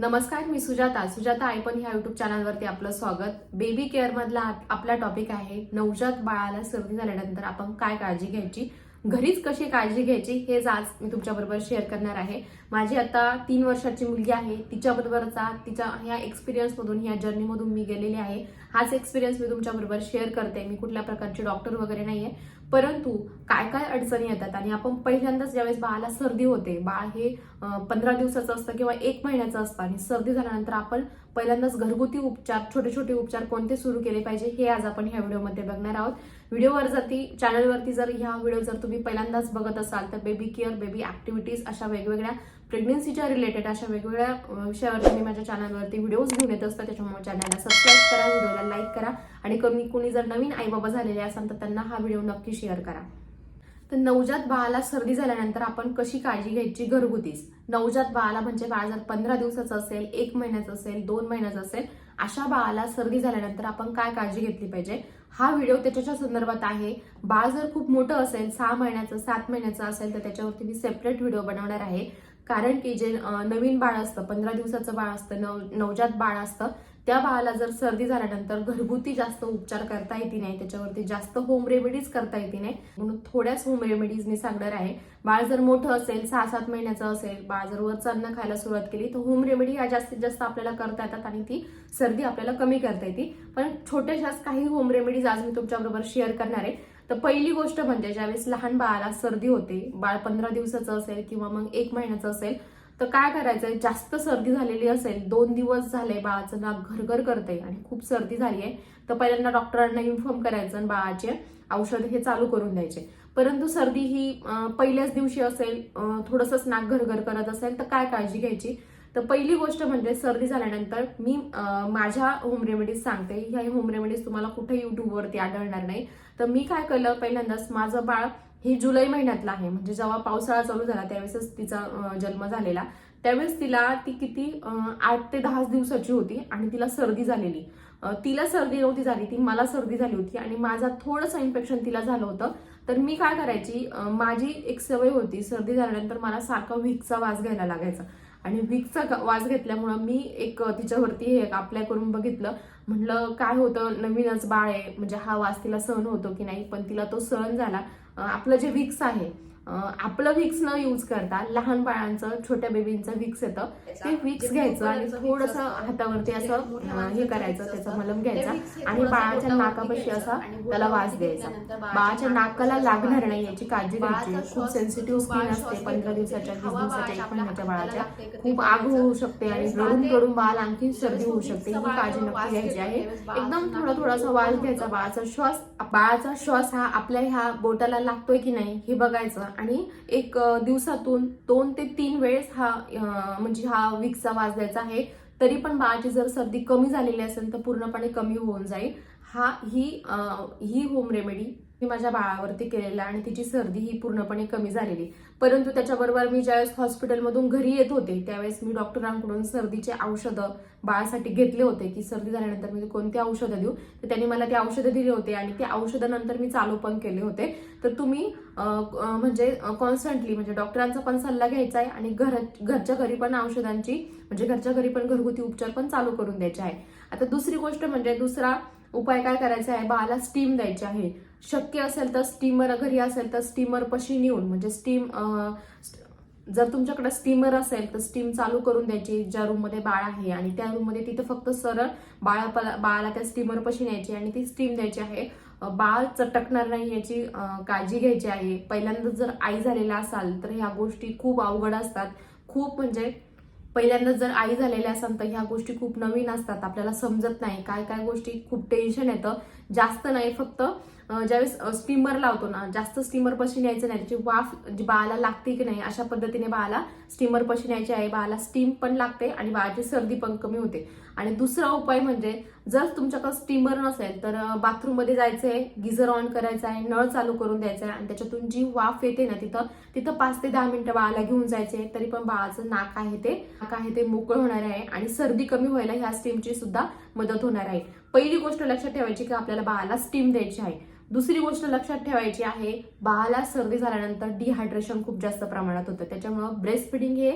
नमस्कार मी सुजाता. सुजाता आयपण ह्या युट्यूब चॅनलवरती आपलं स्वागत. बेबी केअर मधला आपला टॉपिक आहे नवजात बाळाला सर्दी झाल्यानंतर आपण काय काळजी घ्यायची? घरीच कशी काळजी घ्यायची? हेच आज मी तुमच्याबरोबर शेअर करणार आहे. माझी आता तीन वर्षाची मुलगी आहे. तिच्याबरोबरचा तिच्या ह्या एक्सपिरियन्समधून ह्या जर्नीमधून मी गेलेली आहे. हाच एक्सपिरियन्स मी तुमच्याबरोबर शेअर करते. मी कुठल्या प्रकारचे डॉक्टर वगैरे नाही आहे परंतु काय काय अडचणी येतात आणि आपण पहिल्यांदाच ज्यावेळेस बाळाला सर्दी होते बाळ हे पंधरा दिवसाचं असतं किंवा एक महिन्याचं असतं आणि सर्दी झाल्यानंतर आपण पहिल्यांदाच घरगुती उपचार छोटे छोटे उपचार कोणते सुरू केले पाहिजे हे आज आपण ह्या व्हिडिओमध्ये बघणार आहोत. व्हिडिओवर जर ती चॅनलवरती जर ह्या व्हिडिओ जर तुम्ही पहिल्यांदाच बघत असाल तर बेबी केअर बेबी ऍक्टिव्हिटीज अशा वेगवेगळ्या प्रेग्नन्सीच्या रिलेटेड अशा वेगवेगळ्या विषयावरती मी माझ्या चॅनलवरती व्हिडिओज घेऊन येत असतात त्याच्यामुळे चॅनलला सबस्क्राईब करा व्हिडिओला लाईक करा आणि कमी कोणी जर नवीन आई बाबा झालेले असाल तर त्यांना हा व्हिडिओ नक्की शेअर करा. तर नवजात बाळाला सर्दी झाल्यानंतर आपण कशी काळजी घ्यायची? घरगुतीच. नवजात बाळाला म्हणजे बाळ जर पंधरा दिवसाचं असेल एक महिन्याचं असेल दोन महिन्याचं असेल अशा बाळाला सर्दी झाल्यानंतर आपण काय काळजी घेतली पाहिजे? हा व्हिडिओ त्याच्याच्या संदर्भात आहे. बाळ जर खूप मोठं असेल सहा महिन्याचं सात महिन्याचं असेल तर त्याच्यावरती मी सेपरेट व्हिडिओ बनवणार आहे. कारण की जे नवीन बाळ असतं पंधरा दिवसाचं बाळ असतं नव नवजात बाळ असतं त्या बाळाला जर सर्दी झाल्यानंतर घरगुती जास्त उपचार करता येते नाही त्याच्यावरती जास्त होम रेमेडीज करता येते नाही म्हणून थोड्याच होम रेमेडीज मी सांगणार आहे. बाळ जर मोठं असेल सहा सात महिन्याचं असेल बाळ जर वरचं अन्न खायला सुरुवात केली तर होम रेमेडी ह्या जास्तीत जास्त आपल्याला करता येतात आणि ती सर्दी आपल्याला कमी करता येते. पण छोट्याशाच काही होम रेमेडीज आज मी तुमच्याबरोबर शेअर करणार आहे. तर पहिली गोष्ट म्हणजे ज्यावेळेस लहान बाळाला सर्दी होते बाळ पंधरा दिवसाचं असेल किंवा मग एक महिन्याचं असेल तर काय करायचंय? जास्त सर्दी झालेली असेल दोन दिवस झाले बाळाचं नाक घरघर करते आणि खूप सर्दी झाली आहे तर पहिल्यांदा डॉक्टरांना इन्फॉर्म करायचं आणि बाळाचे औषध हे चालू करून द्यायचे. परंतु सर्दी ही पहिल्याच दिवशी असेल थोडंसंच नाक घरघर करत असेल तर काय काळजी घ्यायची? तर पहिली गोष्ट म्हणजे सर्दी झाल्यानंतर मी माझ्या होम रेमेडीज सांगते. ह्या होम रेमेडीज तुम्हाला कुठे युट्यूबवरती आढळणार नाही. तर मी काय केलं पहिल्यांदाच माझं बाळ हे जुलै महिन्यातलं आहे. म्हणजे जेव्हा पावसाळा चालू झाला त्यावेळेसच तिचा जन्म झालेला. त्यावेळेस तिला ती किती आठ ते दहा दिवसाची होती आणि तिला सर्दी झालेली. तिला सर्दी नव्हती झाली ती मला सर्दी झाली होती आणि माझा थोडंसं इन्फेक्शन तिला झालं होतं. तर मी काय करायची माझी एक सवय होती सर्दी झाल्यानंतर मला सारखा व्हिकचा वास घ्यायला लागायचा. आणि विकचा वास घेतल्यामुळं मी एक तिच्यावरती हे अप्लाय करून बघितलं. म्हटलं काय होतं? नवीनच बाळ आहे. म्हणजे हा वास तिला सहन होतो की नाही? पण तिला तो सहन झाला. आपलं जे विक्स आहे आपलं विक्स न यूज करता लहान बाळांचं छोट्या बेबींचं विक्स येतं. ते विक्स घ्यायचं आणि थोडंसं हातावरती असं हे करायचं त्याचा मलम घ्यायचा आणि बाळाच्या नाकापाशी असा त्याला वास द्यायचा. बाळाच्या नाकाला लागणार नाही याची काळजी घ्यायची. खूप सेन्सिटिव्ह स्किन असते पंधरा दिवसाच्या वीस दिवसाच्या एक महिन्याच्या बाळाच्या खूप आग होऊ शकते आणि रडून रडून बाळाला आणखी सर्दी होऊ शकते ही काळजी नक्की घ्यायची आहे. एकदम थोडा थोडासा वास घ्यायचा बाळाचा श्वास बाळाचा श्वास हा आपल्या ह्या बोटाला लागतोय की नाही हे बघायचं. आणि एक दिवसातून दोन ते तीन वेळेस हा म्हणजे हा विक्सचा वास द्यायचा आहे. तरी पण बाळाची जर सर्दी कमी झालेली असेल तर पूर्णपणे कमी होऊन जाईल. हा ही आ, ही होम रेमेडी मी माझ्या बाळावरती केलेला आणि तिची सर्दी ही पूर्णपणे कमी झालेली. परंतु त्याच्याबरोबर मी ज्यावेळेस हॉस्पिटलमधून घरी येत होते त्यावेळेस मी डॉक्टरांकडून सर्दीचे औषधं बाळासाठी घेतले होते. की सर्दी झाल्यानंतर मी कोणती औषधं देऊ? तर त्यांनी मला ते औषधं दिले होते आणि ते औषधानंतर मी चालू पण केले होते. तर तुम्ही म्हणजे कॉन्स्टंटली म्हणजे डॉक्टरांचा पण सल्ला घ्यायचा आहे आणि घर घरच्या घरी पण औषधांची म्हणजे घरच्या घरी पण घरगुती उपचार पण चालू करून द्यायचे आहे. आता दुसरी गोष्ट म्हणजे दुसरा उपाय काय करायचा आहे? बाळाला स्टीम द्यायची आहे. शक्य असेल तर स्टीमर घरी असेल तर स्टीमर पशी नेऊन म्हणजे स्टीम जर तुमच्याकडे स्टीमर असेल तर स्टीम चालू करून द्यायची ज्या रूममध्ये बाळ आहे. आणि त्या रूममध्ये तिथं फक्त सरळ बाळा बाळाला त्या स्टीमर पशी न्यायची आणि ती स्टीम द्यायची आहे. बाळ चटकणार नाही याची काळजी घ्यायची आहे. पहिल्यांदा जर आई झालेला असाल तर ह्या गोष्टी खूप अवघड असतात. खूप म्हणजे पहिल्यांदा जर आई झालेल्या असाल तर ह्या गोष्टी खूप नवीन असतात. आपल्याला समजत नाही. काय काय गोष्टी खूप टेन्शन येतं. जास्त नाही फक्त ज्यावेळेस स्टीमर लावतो ना जास्त स्टीमर पशी न्यायचं नाही. त्याची वाफ जी बाळाला लागते की नाही अशा पद्धतीने बाळाला स्टीमर पशी न्यायची आहे. बाळाला स्टीम पण लागते आणि बाळाची सर्दी पण कमी होते. आणि दुसरा उपाय म्हणजे जर तुमच्याकडे स्टीमर नसेल तर बाथरूममध्ये जायचं आहे गिझर ऑन करायचं आहे नळ चालू करून द्यायचा आहे आणि त्याच्यातून जी वाफ येते ना तिथं तिथं पाच ते दहा मिनिटं बाळाला घेऊन जायचे तरी पण बाळाचं नाक आहे ते नाक आहे ते मोकळं होणार आहे आणि सर्दी कमी व्हायला ह्या स्टीमची सुद्धा मदत होणार आहे. पहिली गोष्ट लक्षात ठेवायची की आपल्याला बाळाला स्टीम द्यायची आहे. दुसरी गोष्ट लक्षात ठेवायची आहे बाळाला सर्दी झाल्यानंतर डिहायड्रेशन खूप जास्त प्रमाणात होतं. त्याच्यामुळं ब्रेस्ट फिडिंग हे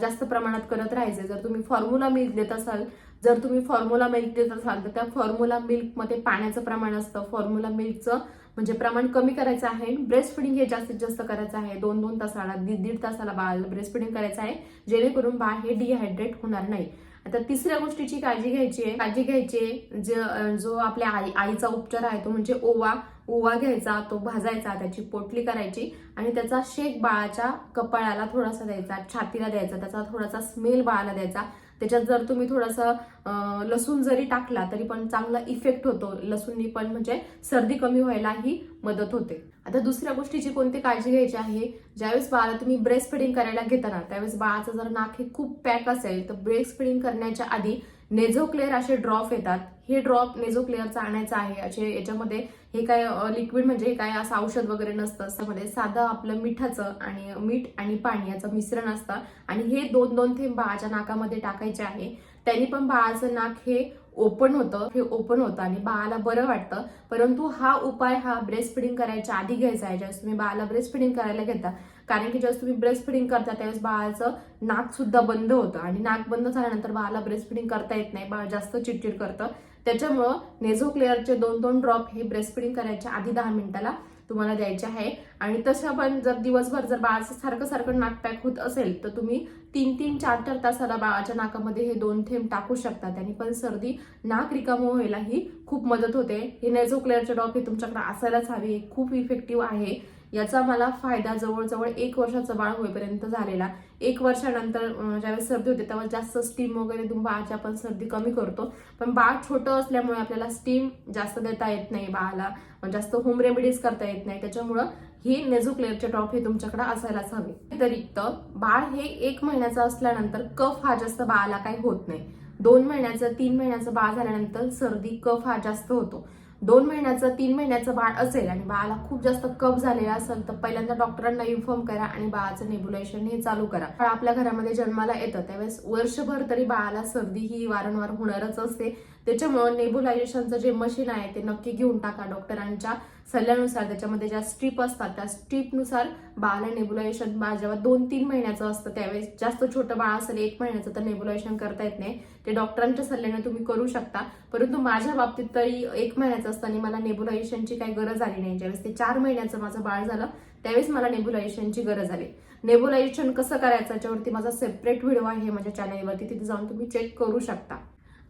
जास्त प्रमाणात करत राहायचे. जर तुम्ही फॉर्म्युला मिल्क देत असाल जर तुम्ही फॉर्म्युला मिल्क देत असाल तर त्या फॉर्म्युला मिल्कमध्ये पाण्याचं प्रमाण असतं. फॉर्म्युला मिल्कचं म्हणजे प्रमाण कमी करायचं आहे. ब्रेस्ट फिडिंग हे जास्तीत जास्त करायचं आहे. दोन दोन तासाला दीड दीड तासाला बाळाला ब्रेस्ट फिडिंग करायचं आहे. जेणेकरून बाळ हे डिहायड्रेट होणार नाही. आता तिसऱ्या गोष्टीची काळजी घ्यायची आहे. काळजी घ्यायची जे जो आपल्या आई आईचा उपचार आहे तो म्हणजे ओवा. ओवा घ्यायचा तो भाजायचा त्याची पोटली करायची आणि त्याचा शेक बाळाच्या कपाळाला थोडासा द्यायचा छातीला द्यायचा त्याचा थोडासा स्मेल बाळाला द्यायचा. त्याच्यात जर तुम्ही थोडंसं लसूण जरी टाकला तरी पण चांगला इफेक्ट होतो. लसूणनी पण म्हणजे सर्दी कमी व्हायलाही मदत होते. आता दुसऱ्या गोष्टीची कोणती काळजी घ्यायची आहे? ज्यावेळेस बाळाला तुम्ही ब्रेस्ट फिडिंग करायला घेताना त्यावेळेस बाळाचं जर नाक हे खूप पॅक असेल तर ब्रेस्ट फिडिंग करण्याच्या आधी नेझोक्लेअर असे ड्रॉप येतात. हे ड्रॉप नेझोक्लेअरचा आणायचं आहे. असे याच्यामध्ये हे काय लिक्विड म्हणजे काय असं औषध वगैरे नसतं. त्यामध्ये साधं आपलं मिठाचं आणि मीठ आणि पाणी याचं मिश्रण असतं. आणि हे दोन दोन थेंब बाळाच्या नाकामध्ये टाकायचे आहे. त्यांनी पण बाळाचं नाक हे ओपन होतं. हे ओपन होतं आणि बाळाला बरं वाटतं. परंतु हा उपाय हा ब्रेस्ट फिडिंग करायच्या आधी घ्यायचा आहे. ज्यावेळेस तुम्ही बाळाला ब्रेस्ट फिडिंग करायला घेता कारण की ज्यावेळेस तुम्ही ब्रेस्ट फिडिंग करता त्यावेळेस बाळाचं नाक सुद्धा बंद होतं. आणि नाक बंद झाल्यानंतर बाळाला ब्रेस्ट फिडिंग करता येत नाही. बाळ जास्त चिडचिड करतं. त्याच्यामुळं नेझोक्लेअरचे दोन दोन ड्रॉप हे ब्रेस्ट फिडिंग करायच्या आधी दहा मिनिटाला तुम्हाला द्यायचे आहे. आणि तसं पण जर दिवसभर जर बाळाचं सारखं सारखं नाक पॅक होत असेल तर तुम्ही तीन तीन चार चार तासाला बाळाच्या नाकामध्ये हे दोन थेंब टाकू शकता. त्याने पण सर्दी नाक रिकामं व्हायलाही खूप मदत होते. हे नेझोक्लेअरचे ड्रॉप हे तुमच्याकडे असायलाच हवे. हे खूप इफेक्टिव्ह आहे. याचा मला फायदा जवळजवळ एक वर्षाचं बाळ होईपर्यंत झालेला. एक वर्षानंतर ज्यावेळेस सर्दी होते तेव्हा जास्त स्टीम वगैरे देऊन बाळाची आपण सर्दी कमी करतो. पण बाळ छोटं असल्यामुळे आपल्याला स्टीम जास्त देता येत नाही बाळाला. जास्त होम रेमेडीज करता येत नाही. त्याच्यामुळं हे नेझोक्लेअरचे ड्रॉप हे तुमच्याकडे असायलाच हवे. व्यतिरिक्त बाळ हे एक महिन्याचं असल्यानंतर कफ हा जास्त बाळाला काही होत नाही. दोन महिन्याचं तीन महिन्याचं बाळ झाल्यानंतर सर्दी कफ हा जास्त होतो. दोन महिन्याचं तीन महिन्याचं बाळ असेल आणि बाळाला खूप जास्त कफ झालेला असेल तर पहिल्यांदा डॉक्टरांना इन्फॉर्म करा आणि बाळाचं नेब्युलेशन हे चालू करा. पण आपल्या घरामध्ये जन्माला येतं त्यावेळेस वर्षभर तरी बाळाला सर्दी ही वारंवार होणारच असते. त्याच्यामुळं नेब्युलायझेशनचं जे मशीन आहे ते नक्की घेऊन टाका डॉक्टरांच्या सल्ल्यानुसार. त्याच्यामध्ये ज्या स्ट्रीप असतात त्या स्ट्रीपनुसार बाळाला नेबुलायझेशन बाळ जेव्हा दोन तीन महिन्याचं असतं. त्यावेळेस जास्त छोटं बाळ असेल एक महिन्याचं तर नेबुलायझेशन करता येत नाही. ते डॉक्टरांच्या सल्ल्याने तुम्ही करू शकता. परंतु माझ्या बाबतीत तरी एक महिन्याचं असताना मला नेबुलायझेशनची काही गरज आली नाही. ज्यावेळेस ते चार महिन्याचं माझं बाळ झालं त्यावेळेस मला नेब्युलायझेशनची गरज आली. नेबुलायझेशन कसं करायचं? याच्यावरती माझा सेपरेट व्हिडिओ आहे माझ्या चॅनलवरती तिथे जाऊन तुम्ही चेक करू शकता.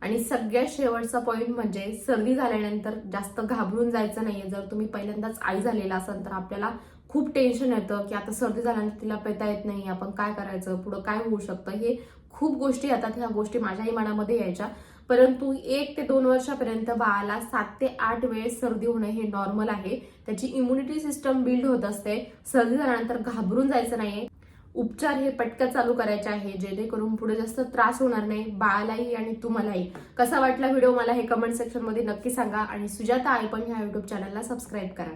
आणि सगळ्यात शेवटचा पॉईंट म्हणजे सर्दी झाल्यानंतर जास्त घाबरून जायचं नाहीये. जर तुम्ही पहिल्यांदाच आई झालेला असाल तर आपल्याला खूप टेन्शन येतं की आता सर्दी झाल्यानंतर तिला पेता येत नाही आपण काय करायचं पुढं काय होऊ शकतं? हे खूप गोष्टी येतात ह्या गोष्टी माझ्याही मनामध्ये यायच्या. परंतु एक ते दोन वर्षापर्यंत बाळाला सात ते आठ वेळेस सर्दी होणं हे नॉर्मल आहे. त्याची इम्युनिटी सिस्टम बिल्ड होत असते. सर्दी झाल्यानंतर घाबरून जायचं नाहीये. उपचार हे पटकन चालू करायचे आहे जेणेकरून पुढे जास्त त्रास होणार नाही. बाळालाही आणि तुम्हालाही. कसा वाटला व्हिडिओ मला हे कमेंट सेक्शनमध्ये नक्की सांगा. आणि सुजाता आई पण ह्या यूट्यूब चॅनलला सबस्क्राईब करा.